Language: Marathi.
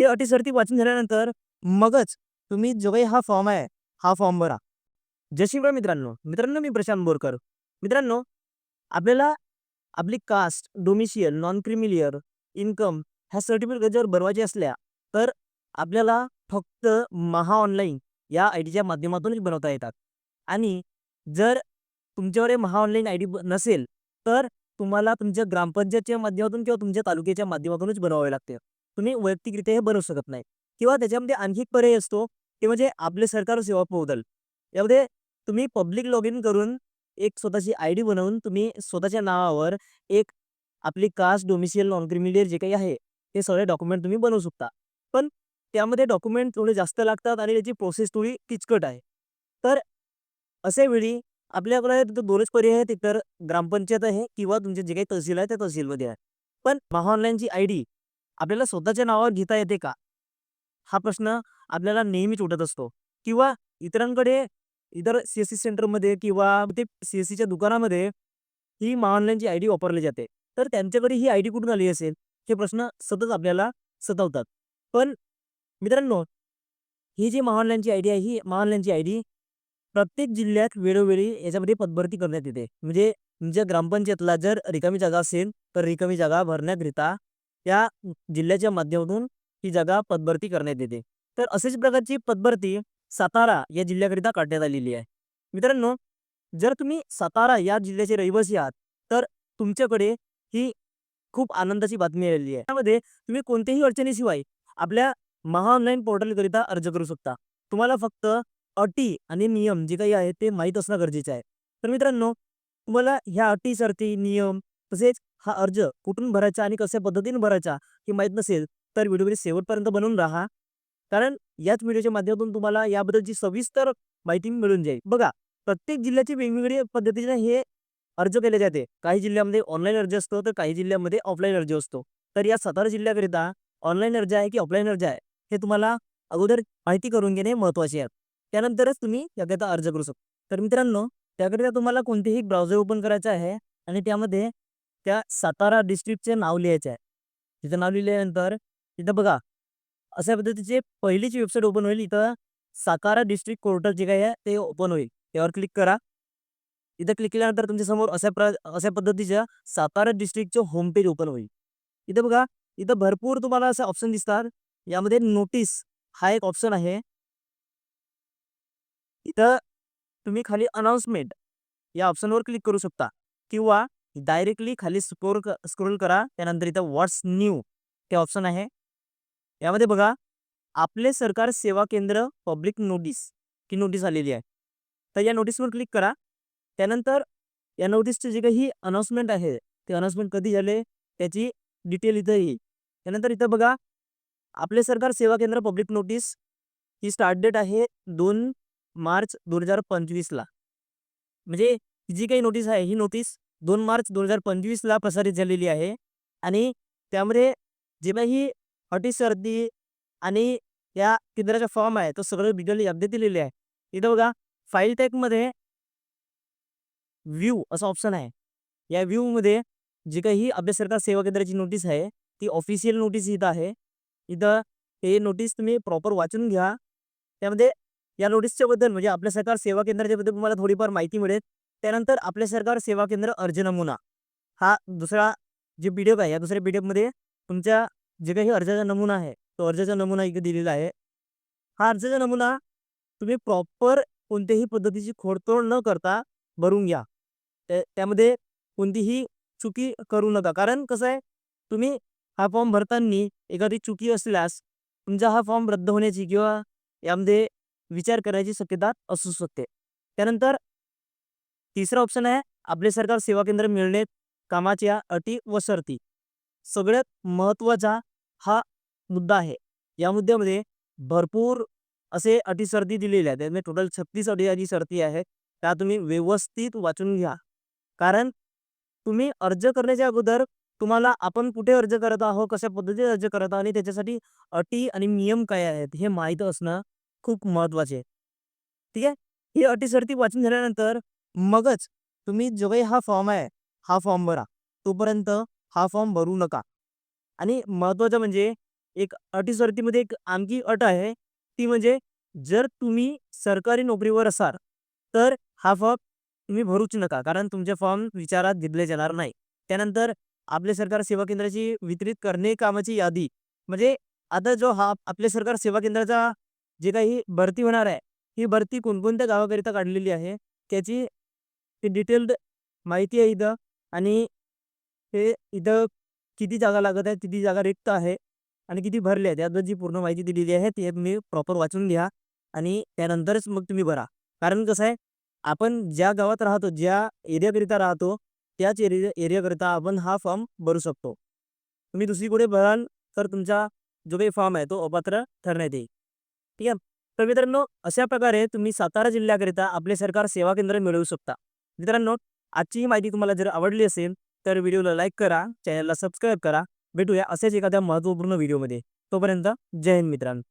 ही अटी वाचून झाल्यानंतर मगच तुम्ही जो काही हा फॉर्म आहे हा फॉर्म भरा. जय मित्रांनो. मित्रांनो मी प्रशांत बोरकर. मित्रांनो आपल्याला आपली caste domicile non creamy layer income ह्या सर्टिफिकेट जर बनवायचे असल्या तर आपल्याला फक्त महा ऑनलाईन या आय डीच्या माध्यमातूनच बनवता येतात. आणि जर तुमच्याकडे महा ऑनलाईन आय डी नसेल तर तुम्हाला तुमच्या ग्रामपंचायतच्या माध्यमातून किंवा तुमच्या तालुक्याच्या माध्यमातूनच बनवावे लागते. तुम्ही वैयक्तिकरित्या हे बनवू शकत नाही. किंवा त्याच्यामध्ये आणखी एक पर्याय असतो ते म्हणजे आपले सरकार सेवा पोर्टल यामध्ये तुम्ही पब्लिक लॉग इन करून एक स्वतःची आय डी बनवून तुम्ही स्वतःच्या नावावर एक आपली कास्ट डोमिशियल नॉन क्रिमिलियर जे काही आहे ते सगळे डॉक्युमेंट तुम्ही बनवू शकता. पण त्यामध्ये डॉक्युमेंट थोडे जास्त लागतात आणि त्याची प्रोसेस थोडी किचकट आहे. तर असे वेळी आपल्याकडे दोनच पर्याय आहेत तर ग्रामपंचायत आहे किंवा तुमचे जे काही तहसील आहे त्या तहसीलमध्ये आहे. पण महा ऑनलाईनची आय डी आपल्याला स्वतःच्या नावावर घेता येते का? हा प्रश्न आपल्याला नेहमीच उठत असतो. किंवा इतरांकडे इतर सी एस सी सेंटरमध्ये किंवा ते सी एस सीच्या दुकानामध्ये ही महाऑनलाईनची आय डी वापरली जाते. तर त्यांच्याकडे ही आय डी कुठून आली असेल? हे प्रश्न सतत आपल्याला सतावतात. पण मित्रांनो ही जी महाऑनलाईनची आय डी आहे ही महाऑनलाईनची आय डी प्रत्येक जिल्ह्यात वेळोवेळी याच्यामध्ये पदभरती करण्यात येते. म्हणजे तुमच्या ग्रामपंचायतला जर रिकामी जागा असेल तर रिकामी जागा भरण्याकरिता या जिल्ह्याच्या माध्यमातून ही जागा पदभरती करण्यात येते. तर असेच प्रकारची पदभरती सातारा या जिल्ह्याकरिता काढण्यात आलेली आहे. मित्रांनो जर तुम्ही सातारा या जिल्ह्याचे रहिवासी आहात तर तुमच्याकडे ही खूप आनंदाची बातमी आलेली आहे. त्यामध्ये तुम्ही कोणत्याही अडचणीशिवाय आपल्या महा ऑनलाईन पोर्टलकरिता अर्ज करू शकता. तुम्हाला फक्त अटी आणि नियम जे काही आहेत ते माहीत असणं गरजेचं आहे. तर मित्रांनो तुम्हाला ह्या अटी शर्ती नियम तसेच हा अर्ज कुठून भरायचा आणि कशा पद्धतीने भरायचा हे माहीत नसेल तर व्हिडिओ शेवटपर्यंत बनवून राहा. कारण याच व्हिडिओच्या माध्यमातून तुम्हाला याबद्दलची सविस्तर माहिती मिळून जाईल. बघा प्रत्येक जिल्ह्याची वेगवेगळी पद्धतीने हे अर्ज केले जाते. काही जिल्ह्यामध्ये ऑनलाईन अर्ज असतो तर काही जिल्ह्यामध्ये ऑफलाईन अर्ज असतो. तर या सातारा जिल्ह्याकरिता ऑनलाईन अर्ज आहे की ऑफलाईन अर्ज आहे हे तुम्हाला अगोदर माहिती करून घेणे महत्त्वाचे आहे. त्यानंतरच तुम्ही याकरिता अर्ज करू शकता. तर मित्रांनो त्याकरिता तुम्हाला कोणतेही ब्राउझर ओपन करायचं आहे आणि त्यामध्ये त्या सातारा डिस्ट्रिक्टचे नाव लिहायचे आहे. तिथं नाव लिहिल्यानंतर तिथं बघा अशा पद्धतीचे पहिलीच वेबसाईट ओपन होईल. इथं सातारा डिस्ट्रिक्ट पोर्टल जे काही आहे ते ओपन होईल. त्यावर क्लिक करा. इथं क्लिक केल्यानंतर तुमच्यासमोर अशा प्र अशा पद्धतीच्या सातारा डिस्ट्रिक्टचं होम पेज ओपन होईल. इथं बघा इथं भरपूर तुम्हाला असे ऑप्शन दिसतात. यामध्ये नोटीस हा एक ऑप्शन आहे. इथं तुम्ही खाली अनाउन्समेंट या ऑप्शनवर क्लिक करू शकता. किंवा डायरेक्टली खाली स्क्रोल स्क्रोल करा. त्यानंतर इथं व्हॉट्स न्यू ते ऑप्शन आहे. यामध्ये बघा आपले सरकार सेवा केंद्र पब्लिक नोटीस की नोटीस आलेली आहे. तर या नोटीसवर क्लिक करा. त्यानंतर या नोटीसचे जे काही अनाउन्समेंट आहे ते अनाउन्समेंट कधी झाले त्याची डिटेल इथं येईल. त्यानंतर इथं बघा आपले सरकार सेवा केंद्र पब्लिक नोटीस ही स्टार्ट डेट आहे दोन मार्च दोन हजार पंचवीसला. म्हणजे जी काही नोटीस आहे ही नोटीस दोन मार्च दोन हजार पंचवीसला प्रसारित झालेली आहे. आणि त्यामध्ये जे काही अटी सर्दी आणि या केंद्राचा फॉर्म आहे तो सगळं डिटेल अपडेट दिलेली आहे. इथं बघा फाईल टॅगमध्ये व्ह्यू असा ऑप्शन आहे. या व्ह्यूमध्ये जी काही अभ्यासरता सरकार सेवा केंद्राची नोटीस आहे ती ऑफिशियल नोटीस इथं आहे. इथं हे नोटीस तुम्ही प्रॉपर वाचून घ्या. त्यामध्ये या नोटीसच्या बद्दल म्हणजे आपल्या सरकार सेवा केंद्राच्या बद्दल तुम्हाला थोडीफार माहिती मिळेल. त्यानंतर आपल्या सरकार सेवा केंद्र अर्ज नमुना. हा दुसरा जे पी डी एफ आहे या दुसऱ्या पी डी एफमध्ये तुमच्या जे काही अर्जाचा नमुना आहे तो अर्जाचा नमुना इथे दिलेला आहे. हा अर्जाचा नमुना तुम्ही प्रॉपर कोणत्याही पद्धतीची खोडतोड न करता भरून घ्या. त्यामध्ये कोणतीही चुकी करू नका. कारण कसं आहे तुम्ही हा फॉर्म भरताना एखादी चुकी असल्यास तुमचा हा फॉर्म रद्द होण्याची किंवा यामध्ये विचार करायची शक्यता असू शकते. त्यानंतर तिसरा ऑप्शन आहे आपले सरकार सेवा केंद्र मिळणे कामाच्या अटी व शर्ती. सगळ्यात महत्त्वाचा हा मुद्दा आहे. या मुद्द्यामध्ये भरपूर असे अटी शर्ती दिलेल्या आहेत. त्यामध्ये टोटल छत्तीस अटी अटी शर्ती आहेत. त्या तुम्ही व्यवस्थित वाचून घ्या. कारण तुम्ही अर्ज करण्याच्या अगोदर तुम्हाला आपण कुठे अर्ज करत आहोत कशा पद्धतीने अर्ज करत आहोत आणि त्याच्यासाठी अटी आणि नियम काय आहेत हे माहीत असणं खूप महत्त्वाचे आहे. ठीक आहे? ही अटी शर्ती वाचून झाल्यानंतर मगच तुम्ही जो काही हा फॉर्म आहे हा फॉर्म भरा. तोपर्यंत हा फॉर्म भरू नका. आणि महत्त्वाचं म्हणजे एक अटीसरतीमध्ये एक आणखी अट आहे ती म्हणजे जर तुम्ही सरकारी नोकरीवर असाल तर हा फॉर्म तुम्ही भरूच नका कारण तुमचे फॉर्म विचारात घेतले जाणार नाही. त्यानंतर आपले सरकार सेवा केंद्राची वितरित करणे कामाची यादी. म्हणजे आता जो हा आपले सरकार सेवा केंद्राचा जे काही भरती होणार आहे ही भरती कोणकोणत्या गावाकरिता काढलेली आहे त्याची डिटेल्ड माहिती आहे इथं. आणि हे इथं किती जागा लागत आहे किती जागा रिक्त आहे आणि किती भरले आहेत. याबद्दल जी पूर्ण माहिती दिलेली आहे ती तुम्ही प्रॉपर वाचून घ्या आणि त्यानंतरच मग तुम्ही भरा. कारण कसं आहे आपण ज्या गावात राहतो ज्या एरियाकरिता राहतो त्याच एरिया एरियाकरिता आपण हा फॉर्म भरू शकतो. तुम्ही दुसरीकडे भराल तर तुमचा जो काही फॉर्म आहे तो अपात्र ठरण्यात येईल. ठीक आहे? तर मित्रांनो अशा प्रकारे तुम्ही सातारा जिल्ह्याकरिता आपले सरकार सेवा केंद्र मिळवू शकता. मित्रांनो आजची ही माहिती तुम्हाला जर आवडली असेल तर व्हिडिओला लाईक करा चॅनलला सबस्क्राईब करा. भेटूया असेच एखाद्या महत्त्वपूर्ण व्हिडिओमध्ये. तोपर्यंत जय हिंद मित्रांनो.